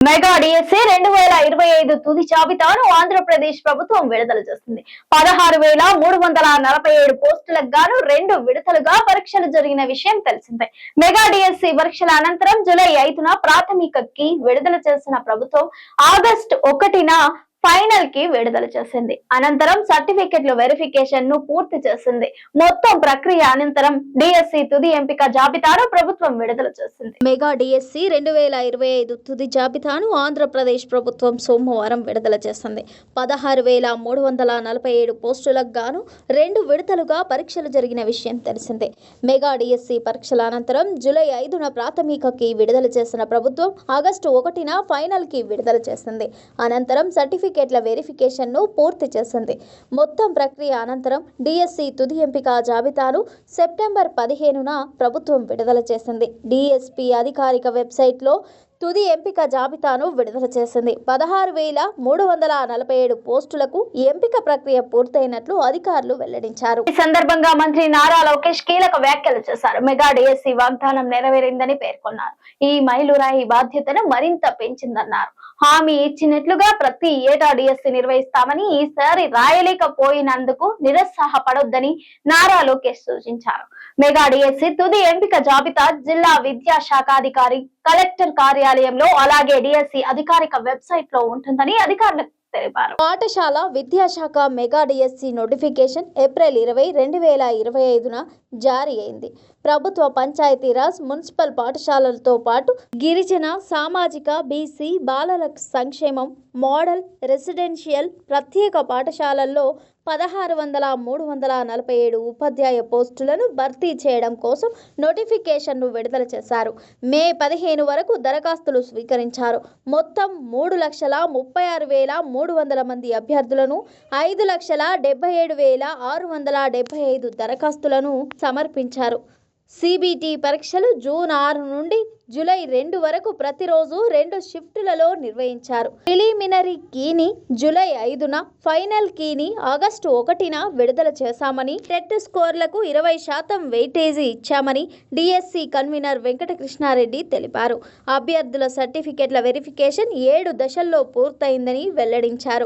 Mega DSC రెండు వేల ఇరవై ఐదు తుది జాబితాను ఆంధ్రప్రదేశ్ ప్రభుత్వం విడుదల చేస్తుంది పదహారు వేల మూడు వందల నలభై ఏడు పోస్టులకు గాను రెండు విడతలుగా పరీక్షలు జరిగిన విషయం తెలిసిందే. మెగా డిఎస్సి పరీక్షల అనంతరం జూలై ఐదున ప్రాథమికకి విడుదల చేసిన ప్రభుత్వం ఆగస్టు ఒకటిన ఫైనల్కి విడుదల చేసింది. అనంతరం సర్టిఫికెట్ల వెరిఫికేషన్ను పూర్తి చేసింది. మొత్తం ప్రక్రియ అనంతరం డిఎస్సి తుది ఎంపిక జాబితాను ప్రభుత్వం విడుదల చేసింది. మెగా డిఎస్సి రెండు వేల ఇరవై ఐదు తుది జాబితాను ఆంధ్రప్రదేశ్ ప్రభుత్వం సోమవారం విడుదల చేసింది. పదహారు వేల మూడు వందల నలభై ఏడు పోస్టులకు గాను రెండు విడతలుగా పరీక్షలు జరిగిన విషయం తెలిసిందే. మెగా డిఎస్సి పరీక్షల అనంతరం జూలై ఐదున ప్రాథమికకి విడుదల చేసిన ప్రభుత్వం ఆగస్టు ఒకటిన ఫైనల్కి విడుదల చేసింది. అనంతరం సర్టిఫికేట్ల వెరిఫికేషన్ను పూర్తి చేసింది. మొత్తం ప్రక్రియ అనంతరం డిఎస్సి తుది ఎంపిక జాబితాను సెప్టెంబర్ పదిహేనున ప్రభుత్వం విడుదల చేసింది. డిఎస్పి అధికారిక వెబ్సైట్లో తుది ఎంపిక జాబితాను విడుదల చేసింది. పదహారు వేల మూడు వందల నలభై ఏడు పోస్టులకు ఎంపిక ప్రక్రియ పూర్తయినట్లు అధికారులు వెల్లడించారు. ఈ సందర్భంగా మంత్రి నారా లోకేష్ కీలక వ్యాఖ్యలు చేశారు. మెగా డిఎస్సి వాగ్దానం నెరవేరిందని పేర్కొన్నారు. ఈ మైలురాయి బాధ్యతను మరింత పెంచిందన్నారు. హామీ ఇచ్చినట్లుగా ప్రతి ఏటా డిఎస్సి నిర్వహిస్తామని ఈసారి రాయలేకపోయినందుకు నిరుత్సాహపడొద్దని నారా లోకేష్ సూచించారు. మెగా డిఎస్సి తుది ఎంపిక జాబితా జిల్లా విద్యాశాఖాధికారి కలెక్టర్ కార్యాలయంలో అలాగే డిఎస్సి అధికారిక వెబ్సైట్లో ఉంటుందని అధికారులకు తెలిపారు. పాఠశాల విద్యాశాఖ మెగా డిఎస్సి నోటిఫికేషన్ ఏప్రిల్ ఇరవై రెండు వేల ఇరవై ఐదున జారీ అయింది. ప్రభుత్వ పంచాయతీరాజ్ మున్సిపల్ పాఠశాలలతో పాటు గిరిజన సామాజిక బీసీ బాలల సంక్షేమం మోడల్ రెసిడెన్షియల్ ప్రత్యేక పాఠశాలల్లో పదహారు వందల మూడు వందల నలభై ఏడు ఉపాధ్యాయ పోస్టులను భర్తీ చేయడం కోసం నోటిఫికేషన్ను విడుదల చేశారు. మే పదిహేను వరకు దరఖాస్తులు స్వీకరించారు. మొత్తం మూడు లక్షల ముప్పై ఆరు వేల మూడు వందల మంది అభ్యర్థులను ఐదు లక్షల డెబ్బై ఏడు వేల ఆరు వందల డెబ్బై ఐదు దరఖాస్తులను సమర్పించారు. సిబిటి పరీక్షలు జూన్ ఆరు నుండి జూలై రెండు వరకు ప్రతిరోజు రెండు షిఫ్టులలో నిర్వహించారు. ప్రిలిమినరీ కీని జూలై ఐదున ఫైనల్ కీని ఆగస్టు ఒకటిన విడుదల చేశామని టెట్ స్కోర్లకు ఇరవై శాతం వెయిటేజీ ఇచ్చామని డిఎస్సి కన్వీనర్ వెంకటకృష్ణారెడ్డి తెలిపారు. అభ్యర్థుల సర్టిఫికెట్ల వెరిఫికేషన్ ఏడు దశల్లో పూర్తయిందని వెల్లడించారు.